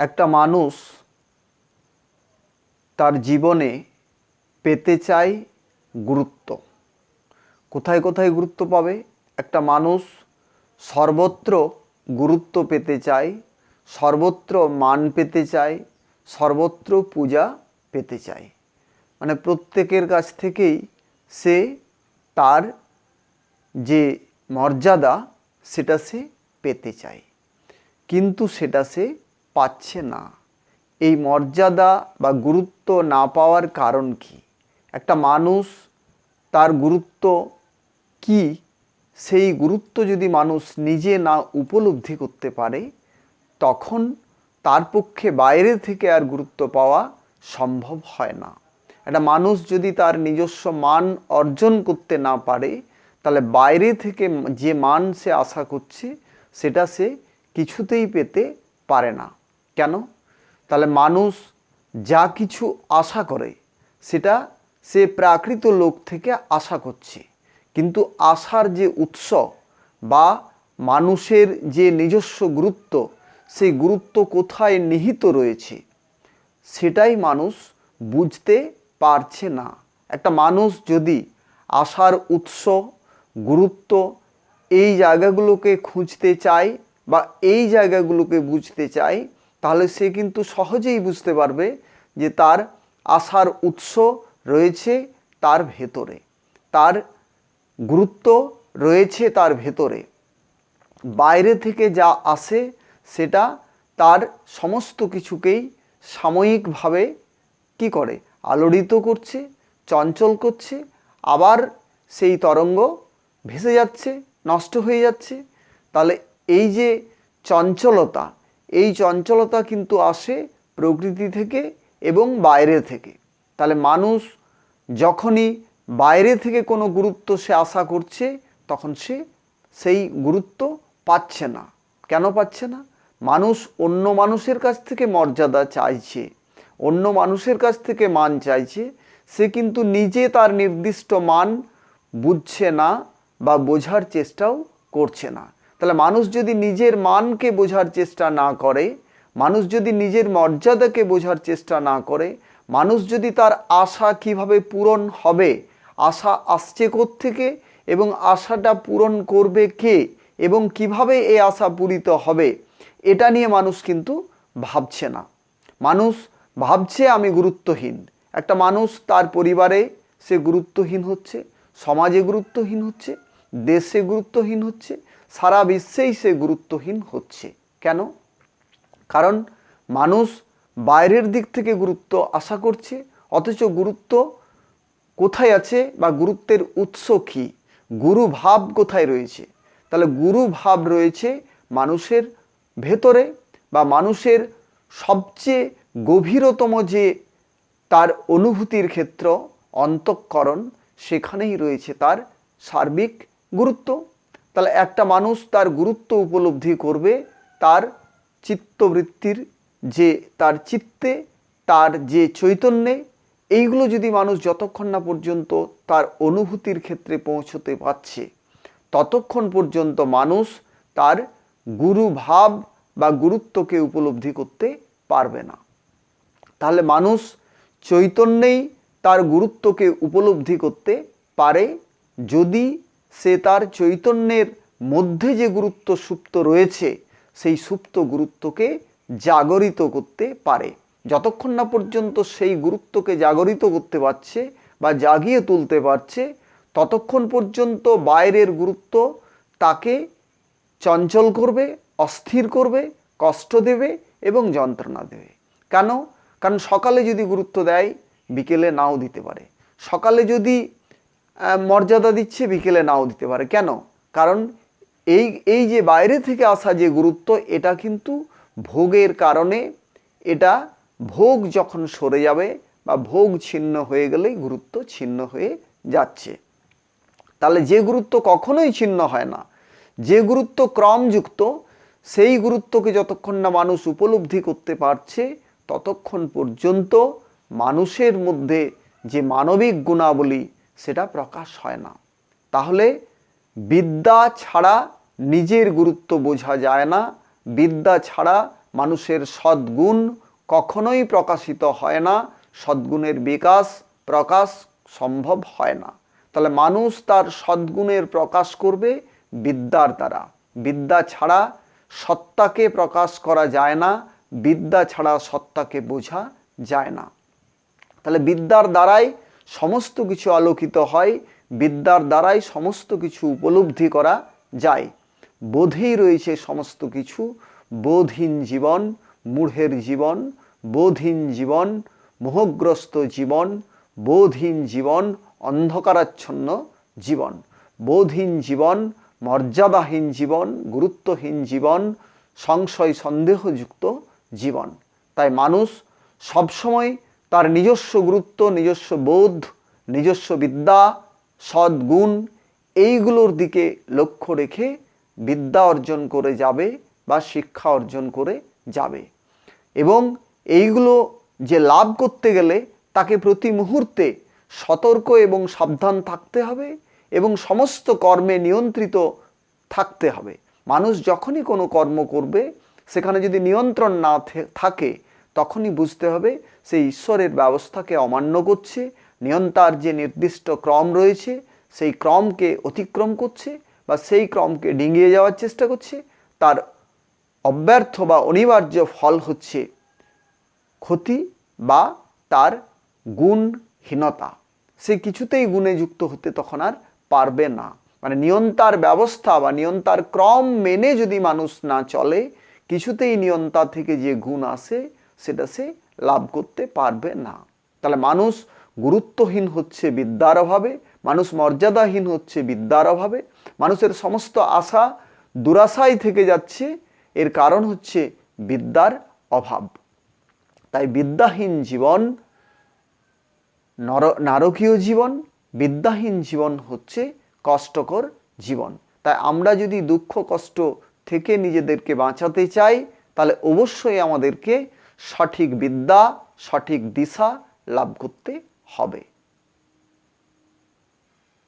একটা মানুষ তার জীবনে পেতে চায় গুরুত্ব। কোথায় কোথায় গুরুত্ব পাবে? একটা মানুষ সর্বত্র গুরুত্ব পেতে চায় সর্বত্র মান পেতে চায় সর্বত্র পূজা পেতে চায় মানে প্রত্যেকের কাছ থেকেই সে তার যে মর্যাদা, সেটা সে পেতে চায়। কিন্তু সেটা সে পাচ্ছে না। এই মর্যাদা বা গুরুত্ব না পাওয়ার কারণ কি? একটা মানুষ তার গুরুত্ব কি? সেই গুরুত্ব যদি মানুষ নিজে না উপলব্ধি করতে পারে, তখন তার পক্ষে বাইরে থেকে আর গুরুত্ব পাওয়া সম্ভব হয় না। একটা মানুষ যদি তার নিজস্ব মান অর্জন করতে না পারে, তাহলে বাইরে থেকে যে মান সে আশা করছে, সেটা সে কিছুতেই পেতে পারে না। কেন? তাহলে মানুষ যা কিছু আশা করে, সেটা সে প্রাকৃত লোক থেকে আশা করছে। কিন্তু আশার যে উৎস বা মানুষের যে নিজস্ব গুরুত্ব, সেই গুরুত্ব কোথায় নিহিত রয়েছে, সেটাই মানুষ বুঝতে পারছে না। একটা মানুষ যদি আশার উৎস, গুরুত্ব এই জায়গাগুলোকে খুঁজতে চায় বা এই জায়গাগুলোকে বুঝতে চায় তাহলে সে কিন্তু সহজেই বুঝতে পারবে যে তার আশার উৎস রয়েছে তার ভেতরে। তার গুরুত্ব রয়েছে তার ভেতরে। বাইরে থেকে যা আসে সেটা তার সমস্ত কিছুকেই সাময়িকভাবে কি করে? আলোড়িত করছে, চঞ্চল করছে, আবার সেই তরঙ্গ ভেসে যাচ্ছে, নষ্ট হয়ে যাচ্ছে। তাহলে এই যে চঞ্চলতা এই চঞ্চলতা কিন্তু আসে প্রকৃতি থেকে এবং বাইরে থেকে। তাহলে মানুষ যখনই বাইরে থেকে কোনো গুরুত্ব সে আশা করছে, তখন সে সেই গুরুত্ব পাচ্ছে না। কেন পাচ্ছে না? মানুষ অন্য মানুষের কাছ থেকে মর্যাদা চাইছে, অন্য মানুষের কাছ থেকে মান চাইছে, সে কিন্তু নিজে তার নির্দিষ্ট মান বুঝছে না বা বোঝার চেষ্টাও করছে না। তাহলে মানুষ যদি নিজের মানকে বোঝার চেষ্টা না করে, মানুষ যদি নিজের মর্যাদাকে বোঝার চেষ্টা না করে, মানুষ যদি তার আশা কীভাবে পূরণ হবে, আশা আসছে থেকে এবং আশাটা পূরণ করবে কে এবং কীভাবে এই আশা পূরিত হবে, এটা নিয়ে মানুষ কিন্তু ভাবছে না। মানুষ ভাবছে, আমি গুরুত্বহীন। একটা মানুষ তার পরিবারে সে গুরুত্বহীন হচ্ছে, সমাজে গুরুত্বহীন হচ্ছে, দেশে গুরুত্বহীন হচ্ছে সারা বিশ্বেই সে গুরুত্বহীন হচ্ছে। কেন? কারণ মানুষ বাইরের দিক থেকে গুরুত্ব আশা করছে, অথচ গুরুত্ব কোথায় আছে বা গুরুত্বের উৎস কী? গুরু ভাব কোথায় রয়েছে? তাহলে গুরু ভাব রয়েছে মানুষের ভেতরে বা মানুষের সবচেয়ে গভীরতম যে তার অনুভূতির ক্ষেত্র, অন্তঃকরণ, সেখানেই রয়েছে তার সার্বিক গুরুত্ব। তাহলে একটা মানুষ তার গুরুত্ব উপলব্ধি করবে, তার চিত্তবৃত্তির যে, তার চিত্তে, তার যে চৈতন্যে, এইগুলো যদি মানুষ যতক্ষণ না পর্যন্ত তার অনুভূতির ক্ষেত্রে পৌঁছতে পারছে, ততক্ষণ পর্যন্ত মানুষ তার গুরু ভাব বা গুরুত্বকে উপলব্ধি করতে পারবে না। তাহলে মানুষ চৈতন্যেই তার গুরুত্বকে উপলব্ধি করতে পারে যদি সে তার চৈতন্যের মধ্যে যে গুরুত্ব সুপ্ত রয়েছে, সেই সুপ্ত গুরুত্বকে জাগরিত করতে পারে। যতক্ষণ না পর্যন্ত সেই গুরুত্বকে জাগরিত করতে পারছে বা জাগিয়ে তুলতে পারছে, ততক্ষণ পর্যন্ত বাইরের গুরুত্ব তাকে চঞ্চল করবে, অস্থির করবে, কষ্ট দেবে এবং যন্ত্রণা দেবে। কেন? কারণ সকালে যদি গুরুত্ব দেয়, বিকেলে নাও দিতে পারে। সকালে যদি মর্যাদা দিচ্ছে, বিকেলে নাও দিতে পারে। কেন? কারণ এই এই যে বাইরে থেকে আসা যে গুরুত্ব, এটা কিন্তু ভোগের কারণে, এটা ভোগ যখন সরে যাবে বা ভোগ ছিন্ন হয়ে গেলেই গুরুত্ব ছিন্ন হয়ে যাচ্ছে। তাহলে যে গুরুত্ব কখনোই ছিন্ন হয় না। যে গুরুত্ব ক্রমযুক্ত, সেই গুরুত্বকে যতক্ষণ না মানুষ উপলব্ধি করতে পারছে, ততক্ষণ পর্যন্ত মানুষের মধ্যে যে মানবিক গুণাবলী সেটা প্রকাশ হয় না। তাহলে বিদ্যা ছাড়া নিজের গুরুত্ব বোঝা যায় না। বিদ্যা ছাড়া মানুষের সদ্গুণ কখনোই প্রকাশিত হয় না। সদ্গুণের বিকাশ, প্রকাশ সম্ভব হয় না। তাহলে মানুষ তার সদ্গুণের প্রকাশ করবে বিদ্যার দ্বারা। বিদ্যা ছাড়া সত্তাকে প্রকাশ করা যায় না। বিদ্যা ছাড়া সত্তাকে বোঝা যায় না। তাহলে বিদ্যার দ্বারাই সমস্ত কিছু আলোকিত হয়, বিদ্যার দ্বারাই সমস্ত কিছু উপলব্ধি করা যায়। বোধেই রয়েছে সমস্ত কিছু, বোধহীন জীবন, মূঢ়ের জীবন, বোধহীন জীবন, মোহগ্রস্ত জীবন, বোধহীন জীবন, অন্ধকারাচ্ছন্ন জীবন। বোধহীন জীবন, মর্যাদাহীন জীবন, গুরুত্বহীন জীবন, সংশয় সন্দেহযুক্ত জীবন। তাই মানুষ সবসময় তার নিজস্ব গুরুত্ব, নিজস্ব বোধ, নিজস্ব বিদ্যা, সদ্গুণ, এইগুলোর দিকে লক্ষ্য রেখে বিদ্যা অর্জন করে যাবে বা শিক্ষা অর্জন করে যাবে। এবং এইগুলো যে লাভ করতে গেলে তাকে প্রতি মুহূর্তে সতর্ক এবং সাবধান থাকতে হবে এবং সমস্ত কর্মে নিয়ন্ত্রিত থাকতে হবে। মানুষ যখনই কোনো কর্ম করবে, সেখানে যদি নিয়ন্ত্রণ না থাকে তখনই বুঝতে হবে সে ঈশ্বরের ব্যবস্থাকে অমান্য করছে, নিয়ন্তার যে নির্দিষ্ট ক্রম রয়েছে, সেই ক্রমকে অতিক্রম করছে বা সেই ক্রমকে ডিঙিয়ে যাওয়ার চেষ্টা করছে। তার অব্যর্থ বা অনিবার্য ফল হচ্ছে ক্ষতি বা তার গুণহীনতা। সে কিছুতেই গুণে যুক্ত হতে তখন আর পারবে না। মানে নিয়ন্তার ব্যবস্থা বা নিয়ন্তার ক্রম মেনে যদি মানুষ না চলে, কিছুতেই নিয়ন্তা থেকে যে গুণ আসে সেটা সে লাভ করতে পারবে না। তাহলে মানুষ গুরুত্বহীন হচ্ছে বিদ্যার অভাবে, মানুষ মর্যাদাহীন হচ্ছে বিদ্যার অভাবে, মানুষের সমস্ত আশা দুরাশায় থেকে যাচ্ছে, এর কারণ হচ্ছে বিদ্যার অভাব। তাই বিদ্যাহীন জীবন, নর নারকীয় জীবন, বিদ্যাহীন জীবন হচ্ছে কষ্টকর জীবন। তাই আমরা যদি দুঃখ কষ্ট থেকে নিজেদেরকে বাঁচাতে চাই, তাহলে অবশ্যই আমাদেরকে সঠিক বিদ্যা সঠিক দিশা লাভ করতে হবে।